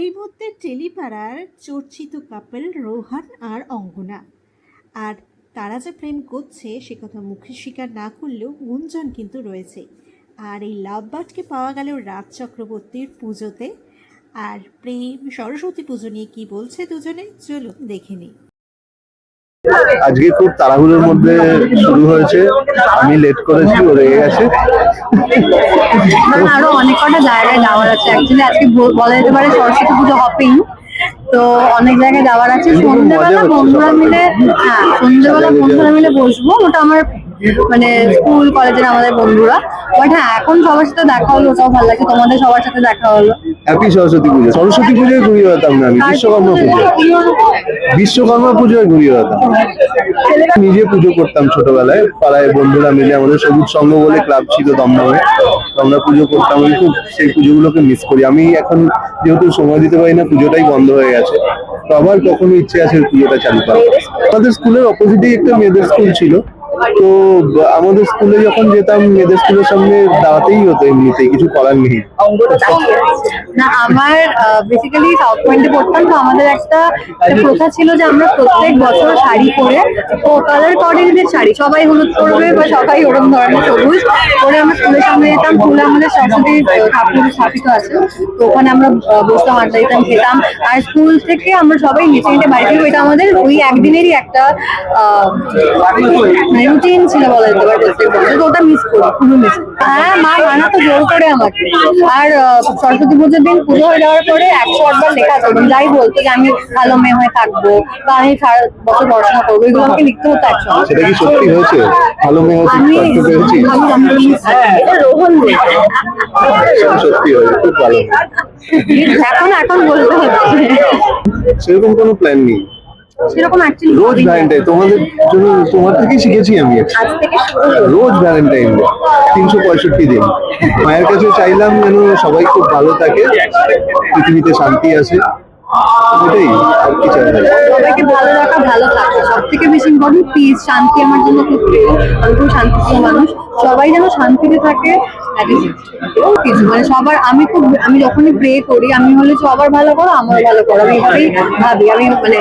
এই মধ্যে টেলিপাড়ার চর্চিত কাপেল, রোহান আর অঙ্গনা। আর তারা যে প্রেম করছে, সে কথা মুখে স্বীকার না করলেও গুঞ্জন কিন্তু রয়েছে। আর এই লাভ বার্ডকে পাওয়া গেল রাজ চক্রবর্তীর পুজোতে। আর প্রেম, সরস্বতী পুজো নিয়ে কী বলছে দুজনে, চলুন দেখে নিই। আজকে খুব তাড়াহুড়োর মধ্যে শুরু হয়েছে। আমি লেট করেছি ও রেগে গেছে। আরও অনেক কটা জায়গায় যাওয়ার আছে। অ্যাকচুয়ালি আজকে বলা যেতে পারে সরস্বতী পুজো হপিং তো অনেক জায়গায় যাওয়ার আছে। সন্ধ্যেবেলা বন্ধুরা মিলে হ্যাঁ সন্ধ্যেবেলা বন্ধুরা মিলে বসবো। ওটা আমার মানে স্কুল কলেজের আমাদের বন্ধুরা। বাট হ্যাঁ এখন সবার সাথে দেখা হলো ওটাও ভালো লাগছে। তোমাদের সবার সাথে দেখা হলো। হ্যাপি সরস্বতী পুজো। সরস্বতী পুজোয় ঘুরিয়ে বেড়াতাম না আমি বিশ্বকর্মা পুজো বিশ্বকর্মা পুজোয় ঘুরিয়ে বেড়াতাম। নিজে পুজো করতাম ছোটবেলায়। পাড়ায় বন্ধুরা মিলে আমাদের সবুজ সংঘ বলে ক্লাব ছিল দমদমে। তো আমরা পুজো করতাম। আমি খুব সেই পুজোগুলোকে মিস করি। আমি এখন যেহেতু সময় দিতে পারি না পুজোটাই বন্ধ হয়ে গেছে। তো আবার কখনো ইচ্ছে আছে পুজোটা চালু করার। আমাদের স্কুলের অপোজিটেই একটা মেয়েদের স্কুল ছিল। তো, আমাদের স্কুলে যখন যেতাম, মেয়েদের স্কুলের সামনে দাঁড়াতেই হতো এমনিতে, কিছু করার নেই। না, আমার বেসিক্যালি সাউথ পয়েন্টে পড়তাম, তো আমাদের একটা প্রথা ছিল যে আমরা প্রত্যেক বছর শাড়ি পরে ও কালার কোঅর্ডিনেটেড শাড়ি, সবাই হলুদ পরবে বা সবাই ওরকম ধরনের সবুজ পরে আমরা স্কুলের সামনে যেতাম, স্কুলে আমাদের সরস্বতী ঠাকুর স্থাপিত আছে, তো ওখানে আমরা বসতাম, আড্ডা দিতাম, খেতাম। আর স্কুল থেকে আমরা সবাই নিচে নিচে বাড়ি ফিরবো এটা আমাদের ওই একদিনেরই একটা মানে রুটিন ছিল বলা যেতে পারে তো ওটা মিস করি মিস হ্যাঁ মা বানাতো জোর করে আমাকে। আর আহ, সরস্বতী পুজোর দিন পুজো হয়ে যাওয়ার পরে একশো আটবার লেখা করতাম যাই বলতো যে আমি ভালো মেয়ে হয়ে থাকব বা আমি সারা বছর পড়াশোনা করব এগুলো আমাকে লিখতে হতো একশো সেটা কি সত্যি হয়েছে? ভালো মেয়ে পেয়েছি? আমি এটা রোহন। সত্যি হয়েছে খুব ভালো। এখন এখন বলতে হচ্ছে সেরকম কোনো প্ল্যান নেই? সেরকম অ্যাকচুয়ালি রোজ ভ্যালেন্টাইন তোমাদের জন্য তোমার থেকেই শিখেছি আমি আজ থেকে রোজ ভ্যালেন্টাইন ডে তিনশো পঁয়ষট্টি দিন। মায়ের কাছে চাইলাম যেন সবাই খুব ভালো থাকে পৃথিবীতে শান্তি আসে এটাই। সবাইকে ভালো রাখা ভালো থাকা। সব থেকে বেশি ইম্পর্টেন্ট পিস শান্তি আমার জন্য খুব প্রিয়। আমি খুব শান্তিপ্রিয় মানুষ। সবাই যেন শান্তিতে থাকে কিছু মানে সবার, আমি খুব, আমি যখনই প্রে করি, আমি হলে সবার ভালো করো আমার ভালো করো। আমি এভাবেই ভাবি। আমি মানে